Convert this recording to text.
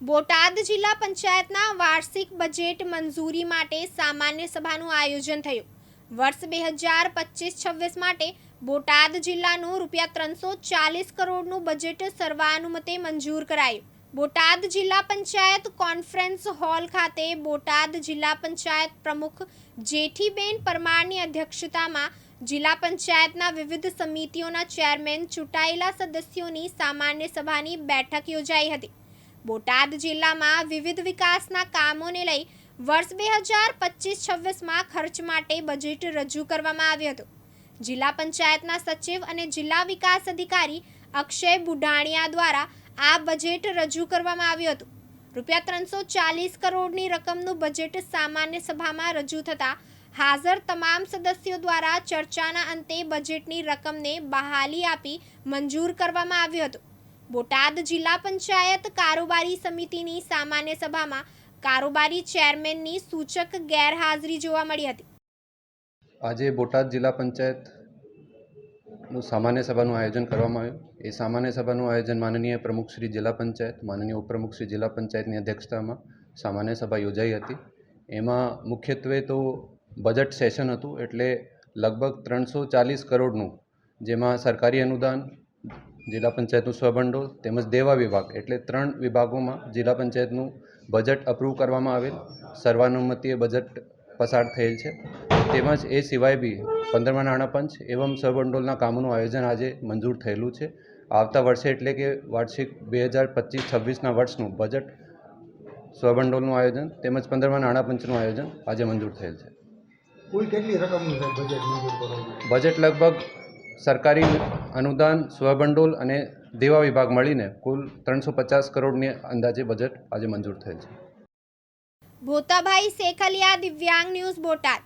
બોટાદ જિલ્લા પંચાયતના વાર્ષિક બજેટ મંજૂરી માટે સામાન્ય સભાનું આયોજન થયું. વર્ષ બે હજાર પચીસ છવ્વીસ માટે બોટાદ જિલ્લાનું રૂપિયા ત્રણસો ચાલીસ કરોડનું બજેટ સર્વાનુમતે મંજૂર કરાયું. બોટાદ જિલ્લા પંચાયત કોન્ફરન્સ હોલ ખાતે બોટાદ જિલ્લા પંચાયત પ્રમુખ જેઠીબેન પરમારની અધ્યક્ષતામાં જિલ્લા પંચાયતના વિવિધ સમિતિઓના ચેરમેન ચૂંટાયેલા સદસ્યોની સામાન્ય સભાની બેઠક યોજાઈ હતી. બોટાદ જિલ્લામાં વિવિધ વિકાસના કામોને લઈ વર્ષ બે હજાર પચીસ છવ્વીસમાં ખર્ચ માટે બજેટ રજૂ કરવામાં આવ્યું હતું. જિલ્લા પંચાયતના સચિવ અને જિલ્લા વિકાસ અધિકારી અક્ષય બુઢાણિયા દ્વારા આ બજેટ રજૂ કરવામાં આવ્યું હતું. રૂપિયા ત્રણસો ચાલીસ કરોડની રકમનું બજેટ સામાન્ય સભામાં રજૂ થતાં હાજર તમામ સદસ્યો દ્વારા ચર્ચાના અંતે બજેટની રકમને બહાલી આપી મંજૂર કરવામાં આવ્યું હતું. બોટાદ જિલ્લા પંચાયત કારોબારી સમિતિની સામાન્ય સભામાં કારોબારી ચેરમેનની સૂચક ગેરહાજરી જોવા મળી હતી. આજે બોટાદ જિલ્લા પંચાયતનું સામાન્ય સભાનું આયોજન કરવામાં આવ્યું. એ સામાન્ય સભાનું આયોજન માનનીય પ્રમુખ શ્રી જિલ્લા પંચાયત, માનનીય ઉપપ્રમુખ શ્રી જિલ્લા પંચાયતની અધ્યક્ષતામાં સામાન્ય સભા યોજાઈ હતી. એમાં મુખ્યત્વે તો બજેટ સેશન હતું એટલે લગભગ ત્રણસો ચાલીસ કરોડનું જેમાં સરકારી અનુદાન જિલ્લા પંચાયતનું સ્વભંડોળ તેમજ દેવા વિભાગ એટલે ત્રણ વિભાગોમાં જિલ્લા પંચાયતનું બજેટ અપ્રૂવ કરવામાં આવેલ. સર્વાનુમતિએ બજેટ પસાર થયેલ છે. તેમજ એ સિવાય બી પંદરમા નાણાં પંચ એવં સ્વભંડોળના કામોનું આયોજન આજે મંજૂર થયેલું છે. આવતા વર્ષે એટલે કે વાર્ષિક બે હજાર પચીસ છવ્વીસના વર્ષનું બજેટ સ્વભંડોળનું આયોજન તેમજ પંદરમા નાણાં પંચનું આયોજન આજે મંજૂર થયેલ છે. કુલ કેટલી રકમનું બજેટ મંજૂર બજેટ લગભગ સરકારી અનુદાન, સ્વભંડોળ અને દેવા વિભાગ મળીને કુલ ત્રણસો પચાસ કરોડની અંદાજે બજેટ આજે મંજૂર થયેલ છે. ભોતાભાઈ શેખલિયા, દિવ્યાંગ ન્યૂઝ બોટાદ.